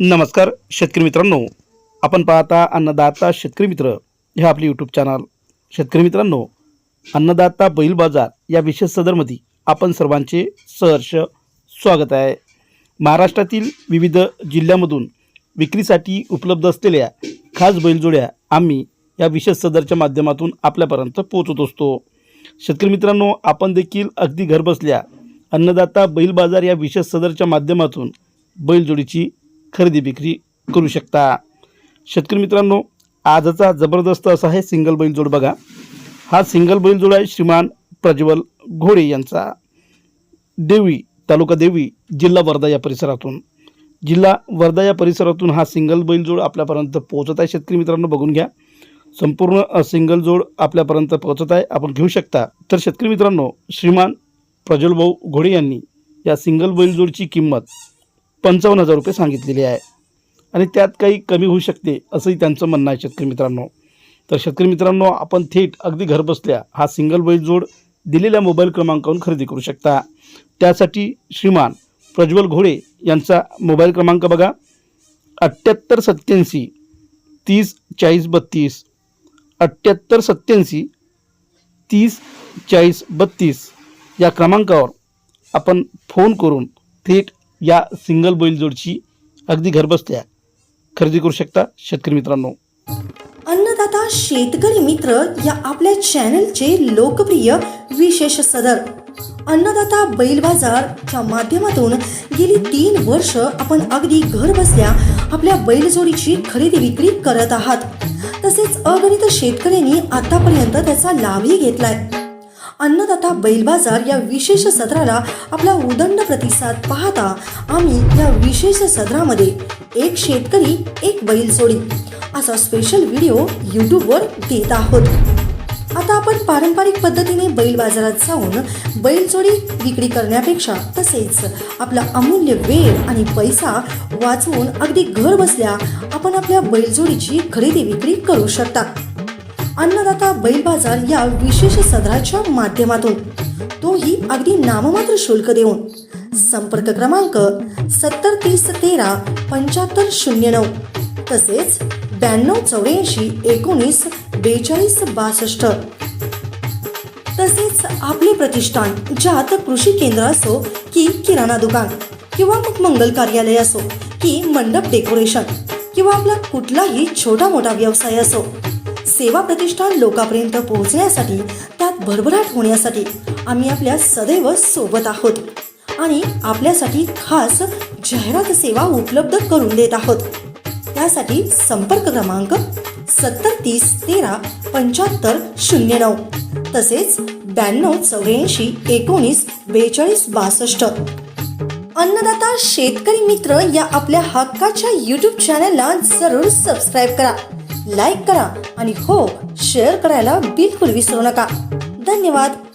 नमस्कार शेतकरी मित्रांनो. आपण पाहता अन्नदाता शेतकरी मित्र हे आपले यूट्यूब चॅनल शेतकरी मित्रांनो अन्नदाता बैल बाजार या विशेष सदरमध्ये आपण सर्वांचे सहर्ष स्वागत आहे. महाराष्ट्रातील विविध जिल्ह्यामधून विक्रीसाठी उपलब्ध असलेल्या खास बैलजोड्या आम्ही या विशेष सदरच्या माध्यमातून आपल्यापर्यंत पोहोचत असतो. शेतकरी मित्रांनो आपण देखील अगदी घरबसल्या अन्नदाता बैल बाजार या विशेष सदरच्या माध्यमातून बैलजोडीची खरेदी विक्री करू शकता. शेतकरी मित्रांनो आजचा जबरदस्त असा आहे सिंगल बैलजोड बघा. हा सिंगल बैलजोड आहे श्रीमान प्रज्वल घोडे यांचा. देवी तालुका देवी जिल्हा वर्धा या परिसरातून. जिल्हा वर्धा या परिसरातून हा सिंगल बैलजोड आपल्यापर्यंत पोहोचत आहे. शेतकरी मित्रांनो बघून घ्या. संपूर्ण सिंगल जोड आपल्यापर्यंत पोहोचत आहे. आपण घेऊ शकता. तर शेतकरी मित्रांनो श्रीमान प्रज्वलभाऊ घोडे यांनी या सिंगल बैलजोडची किंमत पंचावन्न हजार रुपये सांगितलेले आहे. आणि त्यात काही कमी होऊ शकते असंही त्यांचं म्हणणं आहे शेतकरी मित्रांनो. तर शेतकरी मित्रांनो आपण थेट अगदी घरबसल्या हा सिंगल बैल जोड दिलेल्या मोबाईल क्रमांकावरून खरेदी करू शकता. त्यासाठी श्रीमान प्रज्वल घोडे यांचा मोबाईल क्रमांक बघा. अठ्ठ्याहत्तर सत्याऐंशी तीस चाळीस बत्तीस. अठ्ठ्याहत्तर सत्याऐंशी तीस चाळीस बत्तीस या क्रमांकावर आपण फोन करून थेट या सिंगल बैलजोडची अगदी घरबसल्या खरेदी करू शकता शेतकरी मित्रांनो. अन्नदाता शेतकरी मित्र या आपल्या चॅनलचे लोकप्रिय विशेष सदर. अन्नदाता बैल बाजारच्या माध्यमातून गेली तीन वर्ष आपण अगदी घर बसल्या आपल्या बैलजोडीची खरेदी विक्री करत आहात. तसेच अगणित शेतकऱ्यांनी आतापर्यंत त्याचा लाभही घेतलाय. अन्नदाता बैल बाजार या विशेष सत्राला आपला उदंड प्रतिसाद पाहता आम्ही या विशेष सत्रामध्ये एक शेतकरी एक बैलजोडी असा स्पेशल व्हिडिओ यूट्यूबवर देत आहोत. आता आपण पारंपरिक पद्धतीने बैल बाजारात जाऊन बैलजोडी विक्री करण्यापेक्षा तसेच आपला अमूल्य वेळ आणि पैसा वाचवून अगदी घर बसल्या आपण आपल्या बैलजोडीची खरेदी विक्री करू शकता. अन्नदाता बैल बाजार या विशेष सदराच्या माध्यमातून. तोही अगदी नाममात्र शुल्क देऊन. संपर्क क्रमांक सत्तर तीस तेरा पंच्याहत्तर शून्य नऊ. तसेच ब्याण्णव चौऱ्याऐंशी एकोणीस बेचाळीस बासष्ट. तसेच आपले प्रतिष्ठान ज्यात कृषी केंद्र असो की किराणा दुकान किंवा मग मंगल कार्यालय असो की मंडप डेकोरेशन किंवा आपला कुठलाही छोटा मोठा व्यवसाय असो. सेवा प्रतिष्ठान लोकांपर्यंत पोहोचण्यासाठी त्यात भरभराट होण्यासाठी आम्ही आपल्या सदैव सोबत आहोत आणि आपल्यासाठी खास जाहिरात सेवा उपलब्ध करून देत आहोत. त्यासाठी संपर्क क्रमांक सत्तर तीस तेरा पंच्याहत्तर शून्य नऊ तसेच ब्याण्णव चौऱ्याऐंशी एकोणीस बेचाळीस बासष्ट. अन्नदाता शेतकरी मित्र या आपल्या हक्काच्या यूट्यूब चॅनलला जरूर सबस्क्राईब करा. लाईक करा आणि हो शेअर करायला बिलकुल विसरू नका. धन्यवाद.